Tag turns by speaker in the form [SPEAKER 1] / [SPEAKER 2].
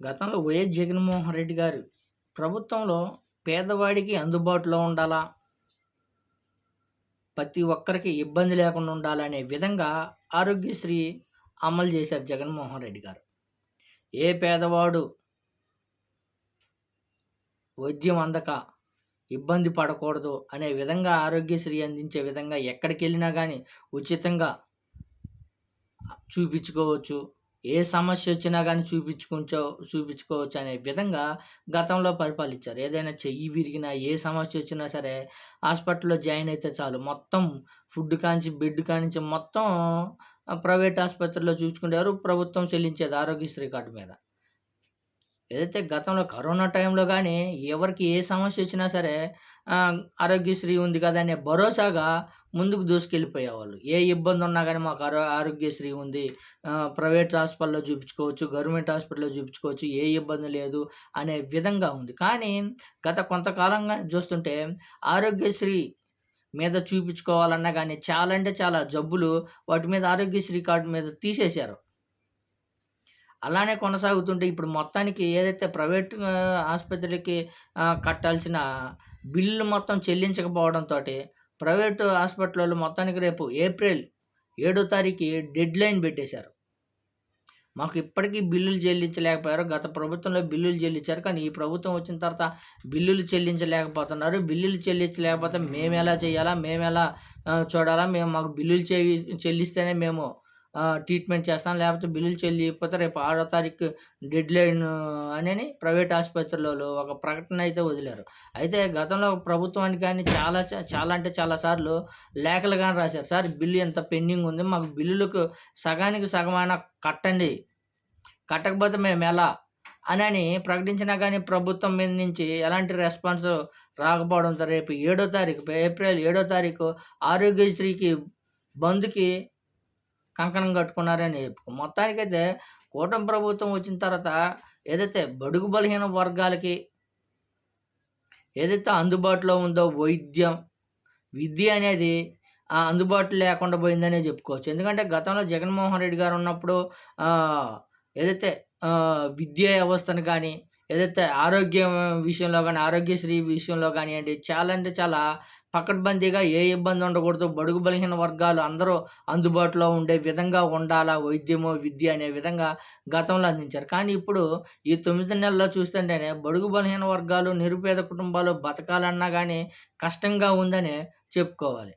[SPEAKER 1] గతంలో వైఎస్ జగన్మోహన్ రెడ్డి గారు ప్రభుత్వంలో పేదవాడికి అందుబాటులో ఉండాలా? ప్రతి ఒక్కరికి ఇబ్బంది లేకుండా ఉండాలనే విధంగా ఆరోగ్యశ్రీ అమలు చేశారు జగన్మోహన్ రెడ్డి గారు. ఏ పేదవాడు వైద్యం అందక ఇబ్బంది పడకూడదు అనే విధంగా ఆరోగ్యశ్రీ అందించే విధంగా ఎక్కడికి వెళ్ళినా కానీ ఉచితంగా చూపించుకోవచ్చు. ఏ సమస్య వచ్చినా కానీ చూపించుకుంటో చూపించుకోవచ్చు అనే విధంగా గతంలో పరిపాలించారు. ఏదైనా చెయ్యి విరిగినా ఏ సమస్య వచ్చినా సరే హాస్పిటల్లో జాయిన్ అయితే చాలు. మొత్తం ఫుడ్ కానించి బెడ్ కానించి మొత్తం ప్రైవేట్ ఆసుపత్రిలో చూసుకునేవారు ప్రభుత్వం చెల్లించేది? ఆరోగ్యశ్రీ కార్డు మీద. ఏదైతే గతంలో కరోనా టైంలో కానీ ఎవరికి ఏ సమస్య వచ్చినా సరే ఆరోగ్యశ్రీ ఉంది కదా అనే భరోసాగా ముందుకు దూసుకెళ్ళిపోయేవాళ్ళు. ఏ ఇబ్బంది ఉన్నా కానీ మాకు ఆరో ఆరోగ్యశ్రీ ఉంది ప్రైవేట్ హాస్పిటల్లో చూపించుకోవచ్చు గవర్నమెంట్ హాస్పిటల్లో చూపించుకోవచ్చు ఏ ఇబ్బంది లేదు అనే విధంగా ఉంది. కానీ గత కొంతకాలంగా చూస్తుంటే ఆరోగ్యశ్రీ మీద చూపించుకోవాలన్నా కానీ చాలా అంటే చాలా జబ్బులు వాటి మీద ఆరోగ్యశ్రీ కార్డు మీద తీసేశారు. అలానే కొనసాగుతుంటే ఇప్పుడు మొత్తానికి ఏదైతే ప్రైవేట్ ఆసుపత్రికి కట్టాల్సిన బిల్లు మొత్తం చెల్లించకపోవడంతో ప్రైవేటు హాస్పిటల్లో మొత్తానికి రేపు ఏప్రిల్ ఏడో తారీఖు డెడ్ లైన్ పెట్టేశారు. మాకు ఇప్పటికీ బిల్లులు చెల్లించలేకపోయారు. గత ప్రభుత్వంలో బిల్లులు చెల్లించారు. కానీ ఈ ప్రభుత్వం వచ్చిన తర్వాత బిల్లులు చెల్లించలేకపోతున్నారు. బిల్లులు చెల్లించలేకపోతే మేము ఎలా చేయాలా? మేము ఎలా చూడాలా? మేము మాకు బిల్లులు చెల్లిస్తేనే మేము ట్రీట్మెంట్ చేస్తాం లేకపోతే బిల్లులు చెల్లిపోతే రేపు ఆరో తారీఖు డెడ్ లైన్ అని ప్రైవేట్ ఆసుపత్రులలో ఒక ప్రకటన అయితే వదిలారు. అయితే గతంలో ప్రభుత్వానికి కానీ చాలా చాలా అంటే చాలా సార్లు లేఖలు కానీ రాశారు. సార్ బిల్లు ఎంత పెండింగ్ ఉంది? మాకు బిల్లులకు సగానికి సగమైన కట్టండి. కట్టకపోతే మేము ఎలా? అని ప్రకటించినా కానీ ప్రభుత్వం మీద నుంచి ఎలాంటి రెస్పాన్స్ రాకపోవడంతో రేపు ఏడో తారీఖు ఏప్రిల్ ఏడో తారీఖు ఆరోగ్యశ్రీకి బంద్కి కంకణం కట్టుకున్నారని చెప్పుకో మొత్తానికైతే కూటమి ప్రభుత్వం వచ్చిన తర్వాత ఏదైతే బడుగు బలహీన వర్గాలకి ఏదైతే అందుబాటులో ఉందో వైద్యం విద్య అనేది అందుబాటులో లేకుండా పోయిందనే చెప్పుకోవచ్చు. ఎందుకంటే గతంలో జగన్మోహన్ రెడ్డి గారు ఉన్నప్పుడు ఏదైతే విద్యా వ్యవస్థను కానీ ఏదైతే ఆరోగ్యం విషయంలో కానీ ఆరోగ్యశ్రీ విషయంలో కానివ్వండి చాలా అంటే చాలా పకడ్బందీగా ఏ ఇబ్బంది ఉండకూడదు. బడుగు బలహీన వర్గాలు అందరూ అందుబాటులో ఉండే విధంగా ఉండాలా? వైద్యము విద్య అనే విధంగా గతంలో అందించారు. కానీ ఇప్పుడు ఈ తొమ్మిది నెలల్లో చూస్తుంటేనే బడుగు బలహీన వర్గాలు నిరుపేద కుటుంబాలు బతకాలన్నా కానీ కష్టంగా ఉందని చెప్పుకోవాలి.